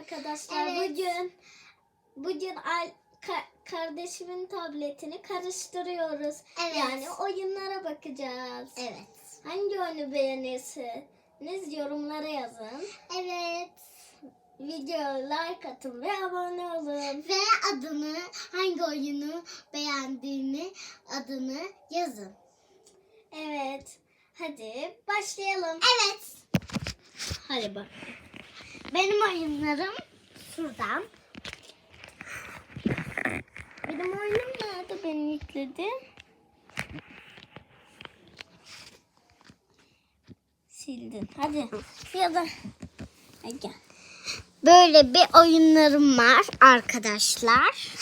arkadaşlar. Evet. Bugün bugün al- ka- kardeşimin tabletini karıştırıyoruz. Evet. Yani oyunlara bakacağız. Evet. Hangi oyunu beğenirsiniz yorumlara yazın. Evet. Videoya like atın ve abone olun. Ve adını, hangi oyunu beğendiğini, adını yazın. Evet. Hadi başlayalım. Evet. Hadi bak. Benim oyunlarım şuradan. Benim oyunum nerede? Ben yükledim. Sildin. Hadi. Ya da gel. Böyle bir oyunlarım var arkadaşlar.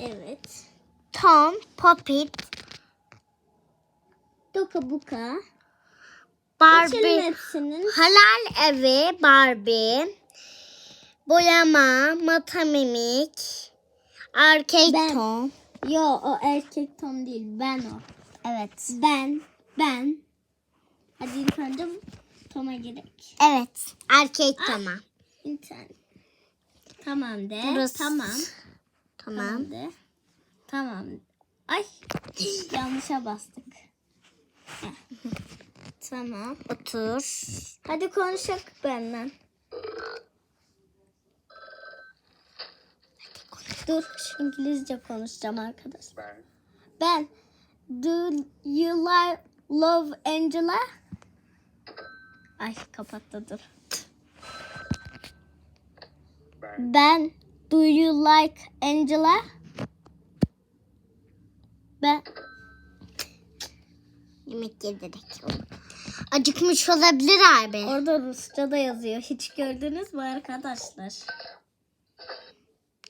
Evet. Tom, Poppet, Doka buka. Barbie. Halal Evi, Barbie, Boyama, Matamimik, Arcade Ben. Tom. Yo o erkek Tom değil. Ben o. Evet. Ben. Ben. Hadi ilk önce Tom'a gerek. Evet. Arcade Tom'a. İnternet. Tamam de. Burası- Tamam. Tamam. Tamam de. Tamam. Ay. Yanlışa bastık. Tamam. Otur. Hadi konuşak benden. Dur İngilizce konuşacağım arkadaşlar. Ben Do you like love Angela? Ay kapattı dur. Ben Do you like Angela? Ben Yemek yedirek. Acıkmış olabilir abi. orada Rusça da yazıyor. Hiç gördünüz mü arkadaşlar?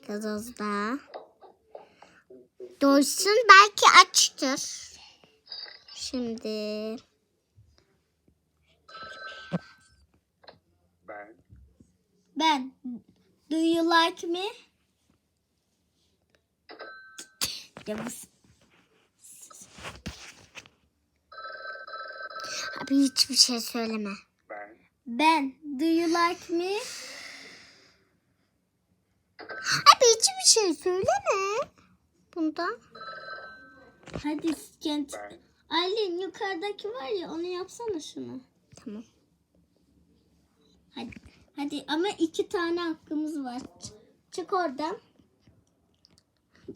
Gazozda. Doysun belki açtır. Şimdi Ben Ben Do you like me? Ya bu abi hiçbir şey söyleme. ben Ben Do you like me? Abi hiçbir şey söyleme. Bunda. Hadi kent. Aylin yukarıdaki var ya onu yapsana şunu. Tamam. Hadi. Hadi ama iki tane hakkımız var. Çık oradan.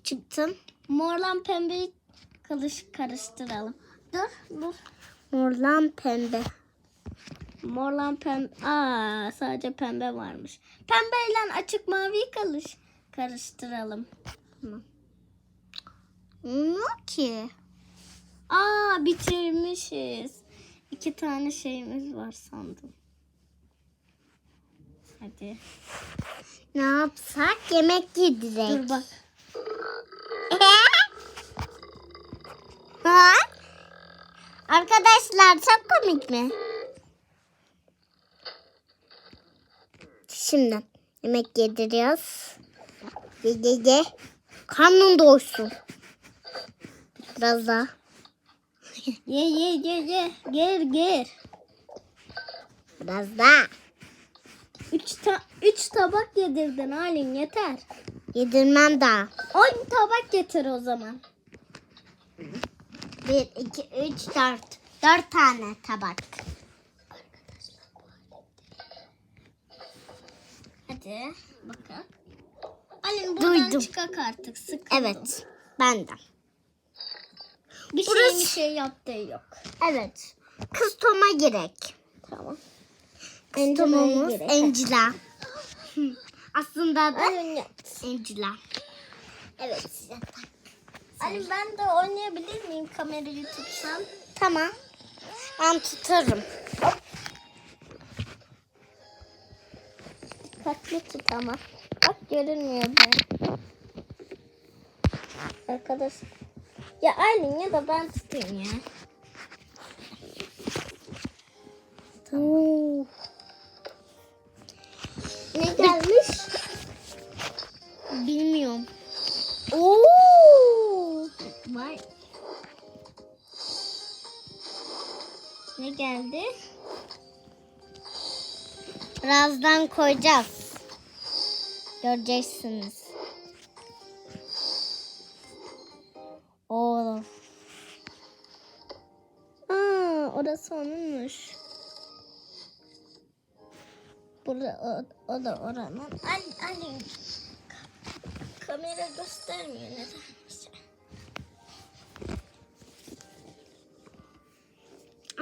Çıktım. Morlan pembeyi karış karıştıralım. Dur dur. Morlan pembe. Morlan pembe. Aa sadece pembe varmış. Pembeyle açık maviyi karış karıştıralım. Ne ki? Aa bitirmişiz. İki tane şeyimiz var sandım. Hadi. Ne yapsak? Yemek yedirek. Dur bak. Arkadaşlar çok komik mi? Şimdi yemek yediriyoruz. Ye ye ye. Karnın doysun. Biraz daha. Ye ye ye ye. Gir gir. Biraz daha. Üç, ta üç tabak yedirdin Halin yeter. Yedirmem daha. On tabak getir o zaman. Bir, iki, üç, dört. Dört tane tabak. Hadi bakalım. Halin buradan Duydum. çıkak artık. Sıkıldım. Evet. Ben de. Bir şey Burası- bir şey yaptığı yok. Evet. Kız Tom'a gerek. Tamam. Kız Tom'umuz. Angela. Aslında da. Angela. Evet. Halin ben de oynayabilir miyim kamerayı tutsam? Tamam. Ben tutarım. Dikkatli tut ama. Bak görünmüyor ben. Arkadaş. Ya Aylin ya da ben tutayım ya. Oo. Ne gelmiş? Bilmiyorum. Oo! Vay. Ne geldi? Birazdan koyacağız. Göreceksiniz. Oğlum. Aa, orası onunmuş. Burada o, o da oranın. Ali, Ali. Kamera göstermiyor neden?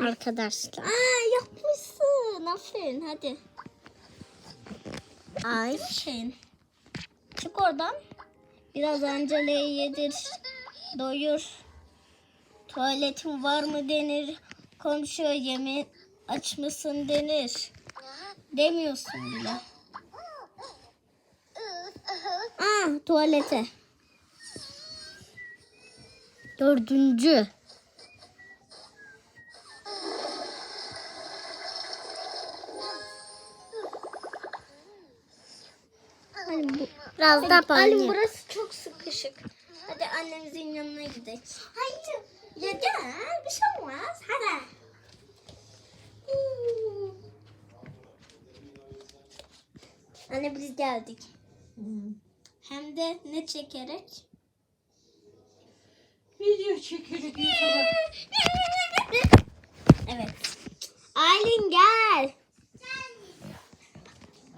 Arkadaşlar. Aa yapmışsın. Aferin hadi. Ay. Şeyin. Çık oradan. Biraz Angela'yı yedir. Doyur. Tuvaletin var mı denir. Komşuya yemeğin aç mısın denir. Demiyorsun bile. Aa tuvalete. Dördüncü. Hani bu, Biraz da Halim banyo. burası çok sıkışık. Hadi annemizin yanına gidelim. Hayır. Ya gel bir şey olmaz. Hadi. Hmm. Anne biz geldik. Hem de ne çekerek? Video çekerek YouTube'a. Evet. Aylin gel.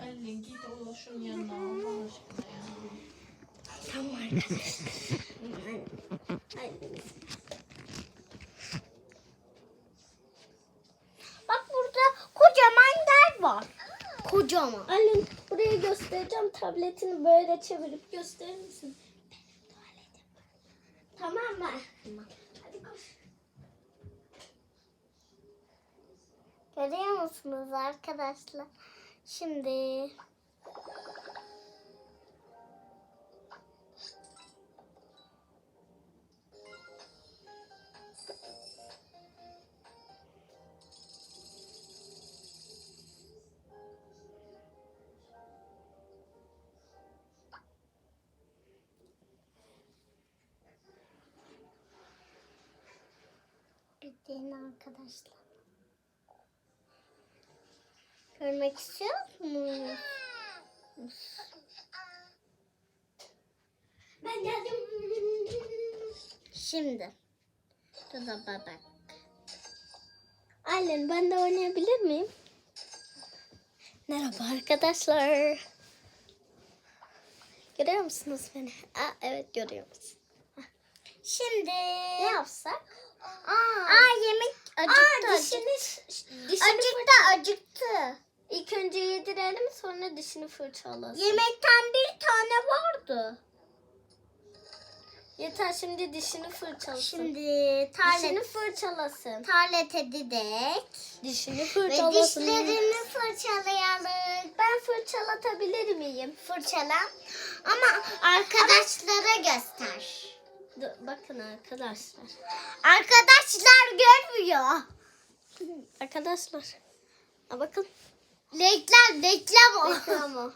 Anne git oğlum şunun yanına Allah aşkına ya. Tamam arkadaşlar. Aylin. Bak burada kocaman yer var. Kocaman. Aylin buraya göstereceğim. Tabletini böyle çevirip gösterir misin? Benim tuvaletim. Tamam mı? Hadi koş. Görüyor musunuz arkadaşlar? Şimdi Bekleyin arkadaşlar. Görmek istiyor musunuz? Ben geldim. Şimdi. Şurada bebek. Aylin ben de oynayabilir miyim? Merhaba arkadaşlar. Görüyor musunuz beni? Aa, evet görüyoruz. Şimdi. Ne yapsak? Aa, Aa yemek acıktı. Aa, dişini, dişini Acıktı acıktı. İlk önce yedirelim sonra dişini fırçalasın. Yemekten bir tane vardı. Yeter şimdi dişini fırçalasın. Şimdi dişini tarlet, fırçalasın. tarlete didek. Dişini Ve fırçalasın. dişlerini fırçalayalım. Ben fırçalatabilir miyim? Fırçala. Ama arkadaşlara göster. Bakın arkadaşlar. Arkadaşlar görmüyor. Arkadaşlar. Ha, bakın. Reklam reklam o. Reklam o.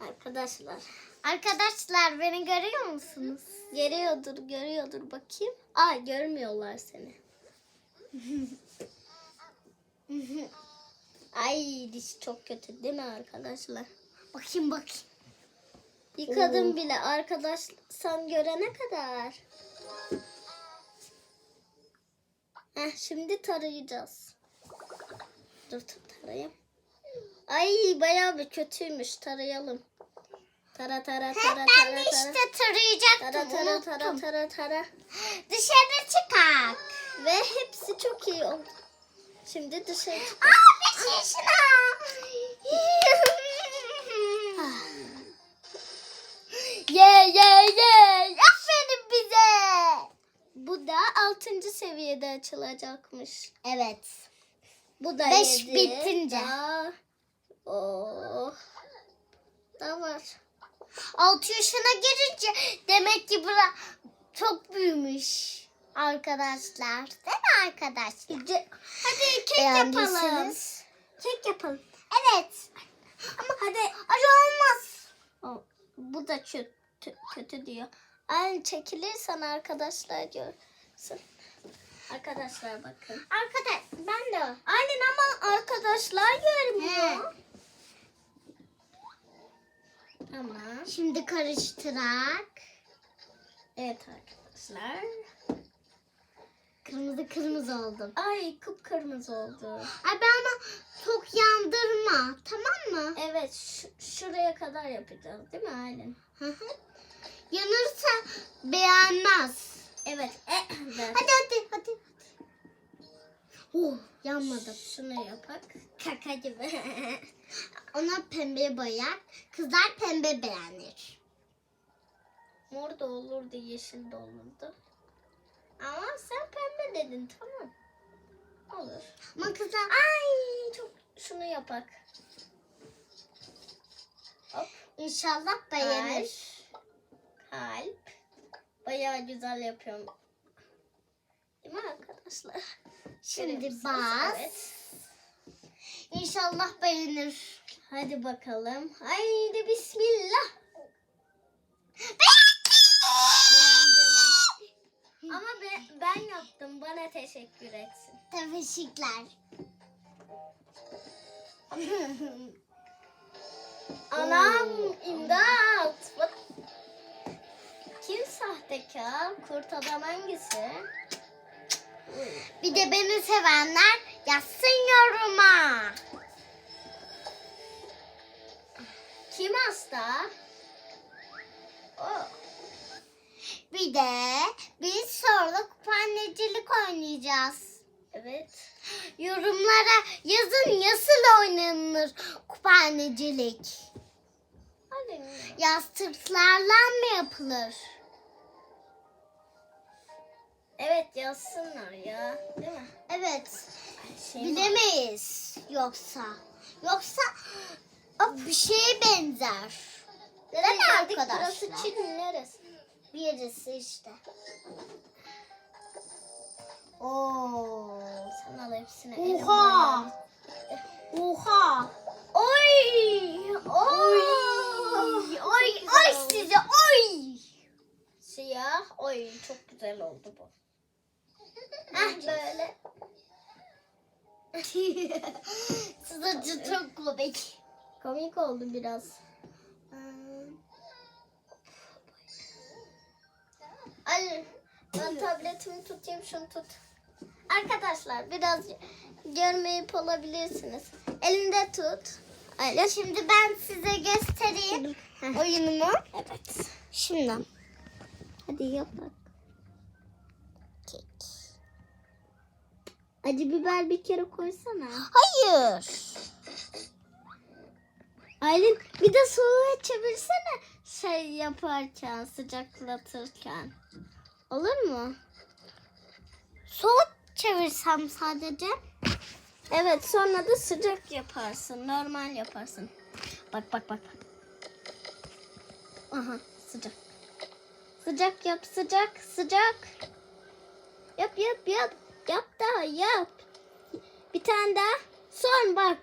arkadaşlar. Arkadaşlar beni görüyor musunuz? Görüyordur, görüyordur bakayım. Aa görmüyorlar seni. Ay diş çok kötü değil mi arkadaşlar? Bakayım bakayım. Yıkadım bile arkadaş sen görene kadar. Heh, şimdi tarayacağız. Dur tar- tarayayım. Ay bayağı bir kötüymüş tarayalım. Tara tara tara Ben tara de tara. işte tarayacaktım. Tara tara tara unuttum. tara tara. Dışarı çıkak. Ve hepsi çok iyi oldu. Şimdi dışarı çık. Aa bir şişna. seviyede açılacakmış. Evet. Bu da Beş yedi. bitince. Daha... Oh. Daha var. 6 yaşına girince demek ki bura çok büyümüş. Arkadaşlar. Değil mi arkadaşlar? Hadi kek yapalım. Kek yapalım. Evet. Ama hadi. Acı olmaz. Oh, bu da kötü, kötü diyor. Ay çekilirsen arkadaşlar görsün. Arkadaşlar bakın. Arkadaş ben de. Aynen ama arkadaşlar görmüyor. Tamam. Şimdi karıştırak. Evet arkadaşlar. Kırmızı kırmızı oldum. Ay kıpkırmızı oldu. Ay ben ama çok yandırma. Tamam mı? Evet şu- şuraya kadar yapacağız değil mi Aylin? Yanırsa beğenmez. Evet. evet. Hadi hadi hadi. Oh, yanmadı. Şunu yapak. Kaka gibi. Ona pembe boyar. Kızlar pembe beğenir. Mor da olurdu, yeşil de olurdu. Ama sen pembe dedin tamam. Olur. Ama kızlar Ay çok şunu yapak. Hop. inşallah beğenir. Kalp. Kalp. Bayağı güzel yapıyorum. Değil mi arkadaşlar? Şimdi Görüyorsunuz, bas. Evet. İnşallah beğenir. Hadi bakalım. Haydi bismillah. Beğendiler. Ama be- ben yaptım. Bana teşekkür etsin. Teşekkürler. Anam imdat. Bak. Kim sahtekar? Kurt adam hangisi? Bir de beni sevenler yazsın yoruma. Kim hasta? Bir de biz sonra kupannecilik oynayacağız. Evet. Yorumlara yazın nasıl oynanır kupannecilik. Hadi. Yastıklarla mı yapılır? Evet yazsınlar ya. Değil mi? Evet. Şey Bilemeyiz yoksa. Yoksa o bir şeye benzer. Değil mi Geldik burası arkadaşlar? Çin neresi? Birisi işte. Oo. Sen al hepsini. Oha. Oha. Oy! Oy! Oy oy size oy. Siyah. Oy çok güzel oldu bu. Heh böyle. Sızacı çok komik. Komik oldu biraz. Al ben tabletimi tutayım şunu tut. Arkadaşlar biraz görmeyip olabilirsiniz. Elinde tut. Öyle. Şimdi ben size göstereyim oyunumu. Evet. Şimdi. Hadi yap Acı biber bir kere koysana. Hayır. Aylin bir de soğuğa çevirsene şey yaparken sıcaklatırken. Olur mu? Soğuk çevirsem sadece. Evet sonra da sıcak yaparsın. Normal yaparsın. Bak bak bak. Aha sıcak. Sıcak yap sıcak sıcak. Yap yap yap. Yap daha yap. Bir tane daha. Son bak.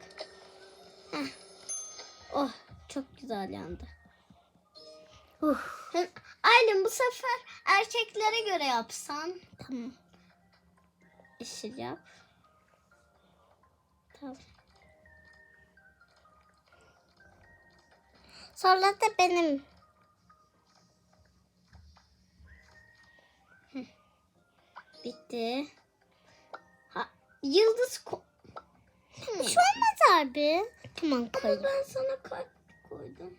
Heh. Oh çok güzel yandı. Uh. Aylin bu sefer erkeklere göre yapsan. Tamam. Yeşil yap. Tamam. Sonra da benim. Bitti. Yıldız ko-. Bir şey olmaz abi. Tamam Ama koyayım. ben sana kalp koydum.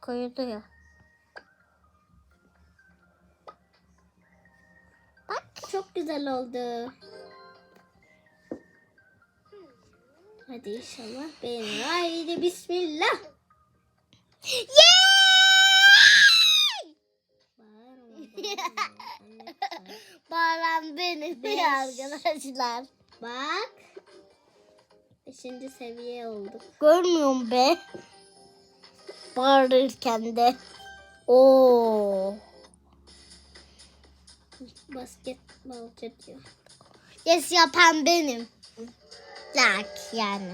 Koyuldu ya. Bak çok güzel oldu. Hadi inşallah beğenir. Haydi bismillah. Bağırma, bağırma. Bağıran benim Beş. arkadaşlar. Bak. Beşinci seviye olduk. Görmüyorum be. Bağırırken de. Oo. Basketbolcu diyor. Yes yapan benim. Lak yani.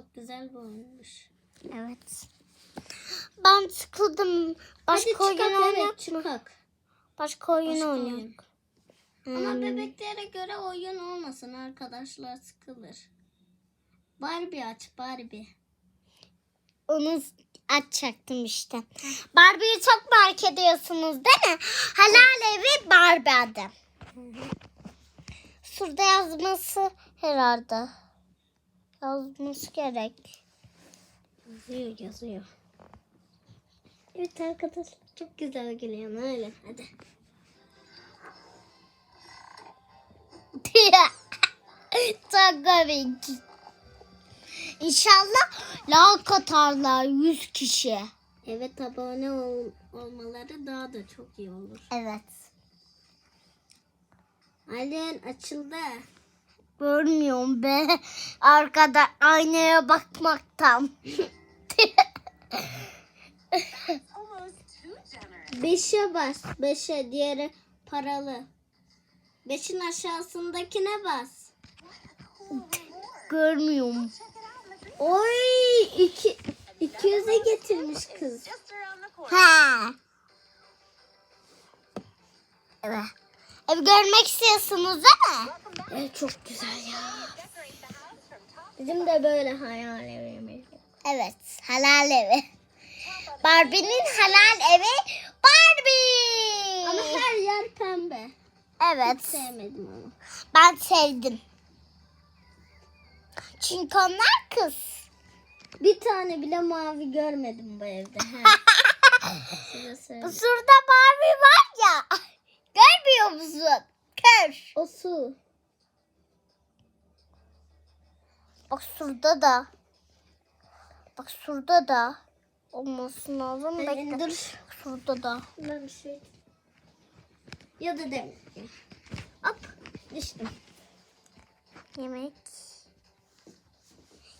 Çok güzel bir oyunmuş. Evet. Ben sıkıldım. Başka Hadi oyun oynayak evet mı? çıkak. Başka oyun Başka oynayak. oyun. Ama Hmm. bebeklere göre oyun olmasın arkadaşlar sıkılır. Barbie aç Barbie. Onu açacaktım işte. Barbie'yi çok merak ediyorsunuz değil mi? Halal evi Barbie adı. Şurada yazması herhalde. Yazması gerek. Yazıyor yazıyor. Evet arkadaşlar çok güzel geliyor öyle hadi. çok komik. İnşallah like atarlar 100 kişi. Evet abone ol- olmaları daha da çok iyi olur. Evet. Alen açıldı. Görmüyorum be. Arkada aynaya bakmaktan. Beşe bas. Beşe diğeri paralı. Beşin aşağısındakine bas. Görmüyorum. Oy iki, 200'e getirmiş kız. Ha. Evet. Ev görmek istiyorsunuz değil mi? Evet çok güzel ya. Bizim de böyle hayal evimiz. Evet. Halal evi. Barbie'nin halal evi Barbie. Ama her yer pembe. evet. Sevmedim onu. Ben sevdim. Çünkü onlar kız. Bir tane bile mavi görmedim bu evde. Şurada Barbie var ya. Görmüyor musun? Kör. O su. Bak şurada da. Bak şurada da. Olması lazım. Bekle. dur. Şurada da. Ben bir şey. Ya da demir. Hop. Düştüm. Yemek.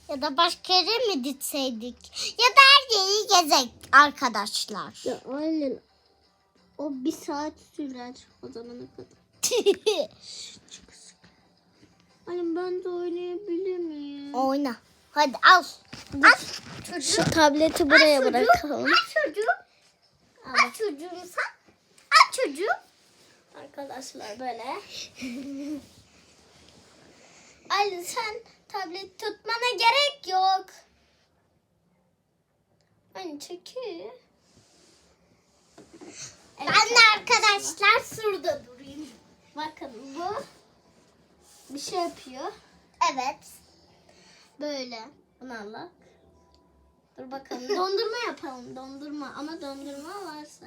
Ya da başka yere mi gitseydik? Ya da her yeri gezek arkadaşlar. Ya aynen. O bir saat sürer o zamana kadar. Annem ben de oynayabilir miyim? Oyna. Hadi al. Al. Şu tableti buraya Al çocuğum, bırakalım. Al çocuğum. Al çocuğum sen. Al çocuğum. Arkadaşlar böyle. Ali sen tablet tutmana gerek yok. Hani çekil. Ben de arkadaşlar şurada durayım. Bakın bu bir şey yapıyor. Evet. Böyle. Bunu al. Dur bakalım. Dondurma yapalım. Dondurma. Ama dondurma varsa.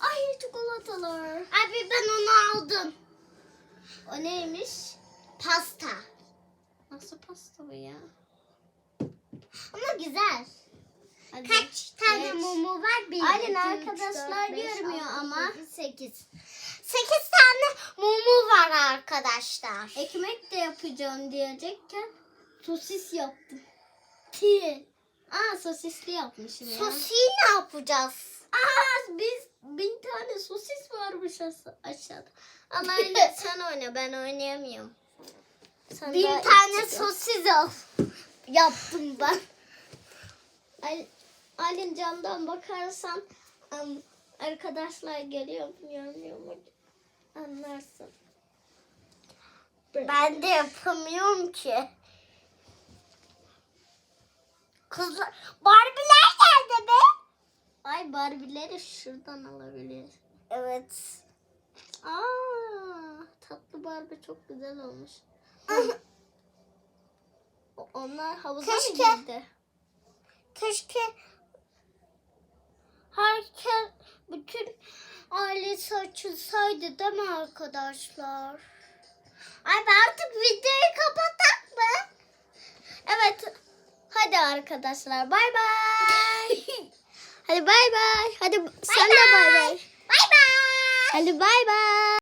Ay çikolatalar. Abi ben onu aldım. O neymiş? Pasta. Nasıl pasta bu ya? Ama güzel. Hadi. Kaç tane geç. mumu var? Bir, Aynen iki, üç, arkadaşlar dört, beş, görmüyor altı, ama. yedi, Sekiz. Sekiz tane mumu var arkadaşlar. Ekmek de yapacağım diyecekken sosis yaptım. Tüh. Aa sosisli yapmışım ya. Sosiyi ne yapacağız? Aa biz bin tane sosis varmış as- aşağıda. Allah öyle sen oyna ben oynayamıyorum. Sen Bin tane sosis al. Yaptım ben. Al- Alin camdan bakarsan am, arkadaşlar geliyor mu görmüyor mu anlarsın. Ben de yapamıyorum ki. Kızlar, Barbie'ler nerede be? Ay Barbie'leri şuradan alabiliriz. Evet. Aa, tatlı Barbie çok güzel olmuş. Onlar havuza Keşke. mı girdi? Keşke herkes bütün ailesi açılsaydı değil mi arkadaşlar? Ay ben artık videoyu kapatak mı? Evet. Hadi arkadaşlar bay bay. Hadi bay bay. Hadi sen de bay bay. Bay bay. Hadi bay bay.